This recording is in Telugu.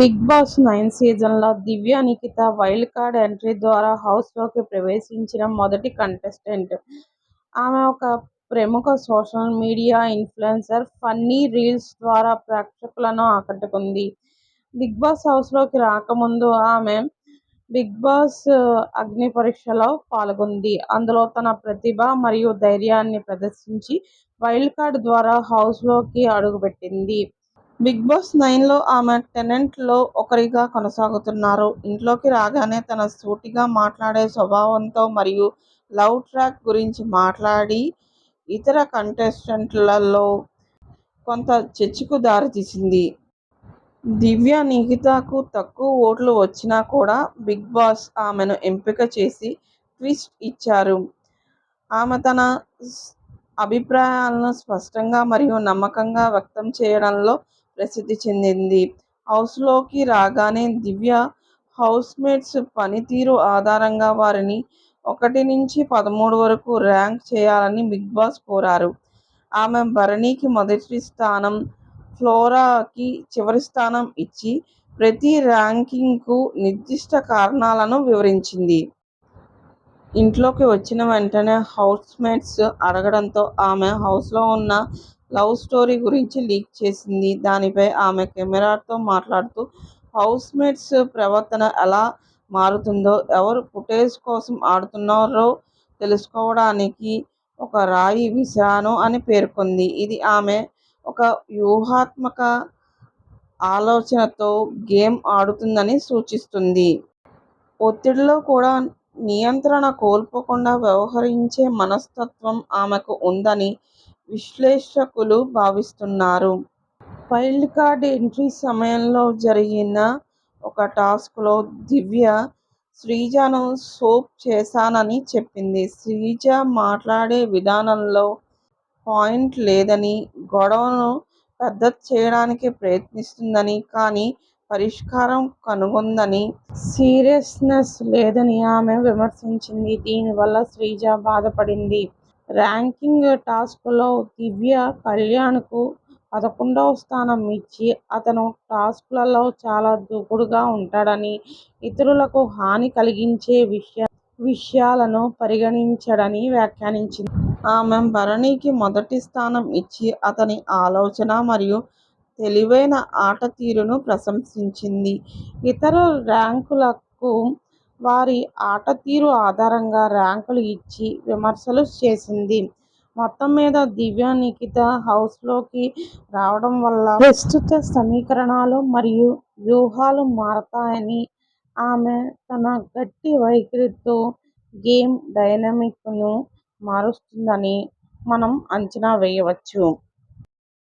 బిగ్ బాస్ నైన్ సీజన్లో Divya Nikhita wild card entry ద్వారా హౌస్లోకి ప్రవేశించిన మొదటి కంటెస్టెంట్. ఆమె ఒక ప్రముఖ social media influencer funny reels ద్వారా ప్రేక్షకులను ఆకట్టుకుంది. బిగ్ బాస్ హౌస్లోకి రాకముందు ఆమె బిగ్ బాస్ అగ్ని పరీక్షలో పాల్గొంది. అందులో తన ప్రతిభ మరియు ధైర్యాన్ని ప్రదర్శించి వైల్డ్ కార్డ్ ద్వారా హౌస్లోకి అడుగుపెట్టింది. బిగ్ బాస్ నైన్లో ఆమె టెనెంట్లో ఒకరిగా కొనసాగుతున్నారు. ఇంట్లోకి రాగానే తన సూటిగా మాట్లాడే స్వభావంతో మరియు లవ్ ట్రాక్ గురించి మాట్లాడి ఇతర కంటెస్టెంట్లలో కొంత చర్చకు దారితీసింది దివ్య నిఖితకు తక్కువ ఓట్లు వచ్చినా కూడా బిగ్ బాస్ ఆమెను ఎంపిక చేసి ట్విస్ట్ ఇచ్చారు. ఆమె తన అభిప్రాయాలను స్పష్టంగా మరియు నమ్మకంగా వ్యక్తం చేయడంలో ప్రసిద్ధి చెందింది. హౌస్లోకి రాగానే దివ్య హౌస్మేట్స్ పనితీరు ఆధారంగా వారిని ఒకటి నుంచి పదమూడు వరకు ర్యాంక్ చేయాలని బిగ్ బాస్ కోరారు. ఆమె భరణికి మొదటి స్థానం ఫ్లోరాకి చివరి స్థానం ఇచ్చి ప్రతి ర్యాంకింగ్కు నిర్దిష్ట కారణాలను వివరించింది. ఇంట్లోకి వచ్చిన వెంటనే హౌస్మేట్స్ అడగడంతో ఆమె హౌస్లో ఉన్న లవ్ స్టోరీ గురించి లీక్ చేసింది. దానిపై ఆమె కెమెరాతో మాట్లాడుతూ హౌస్మేట్స్ ప్రవర్తన ఎలా మారుతుందో ఎవరు ఫుటేజ్ కోసం ఆడుతున్నారో తెలుసుకోవడానికి ఒక రాయి విశాను అని పేర్కొంది. ఇది ఆమె ఒక వ్యూహాత్మక ఆలోచనతో గేమ్ ఆడుతుందని సూచిస్తుంది. ఒత్తిడిలో కూడా నియంత్రణ కోల్పోకుండా వ్యవహరించే మనస్తత్వం ఆమెకు ఉందని విశ్లేషకులు భావిస్తున్నారు. వైల్డ్ కార్డ్ ఎంట్రీ సమయంలో జరిగిన ఒక టాస్క్లో దివ్య శ్రీజను సోప్ చేశానని చెప్పింది. శ్రీజ మాట్లాడే విధానంలో పాయింట్ లేదని గొడవను పెద్దది చేయడానికి ప్రయత్నిస్తుందని కానీ పరిష్కారం కనుగొందని సీరియస్నెస్ లేదని ఆమె విమర్శించింది. దీనివల్ల శ్రీజ బాధపడింది. ర్యాంకింగ్ టాస్క్లో దివ్య కళ్యాణ్కు పదకొండవ స్థానం ఇచ్చి అతను టాస్క్లలో చాలా దూకుడుగా ఉంటాడని ఇతరులకు హాని కలిగించే విషయ విషయాలను పరిగణించడని వ్యాఖ్యానించింది. ఆమె భరణికి మొదటి స్థానం ఇచ్చి అతని ఆలోచన మరియు తెలివైన ఆట తీరును ప్రశంసించింది. ఇతర ర్యాంకులకు వారి ఆట తీరు ఆధారంగా ర్యాంకులు ఇచ్చి విమర్శలు చేసింది. మొత్తం మీద దివ్య నిఖిత హౌస్లోకి రావడం వల్ల ప్రస్తుత సమీకరణాలు మరియు వ్యూహాలు మారతాయని ఆమె తన గట్టి వైఖరితో గేమ్ డైనమిక్ను మారుస్తుందని మనం అంచనా వేయవచ్చు.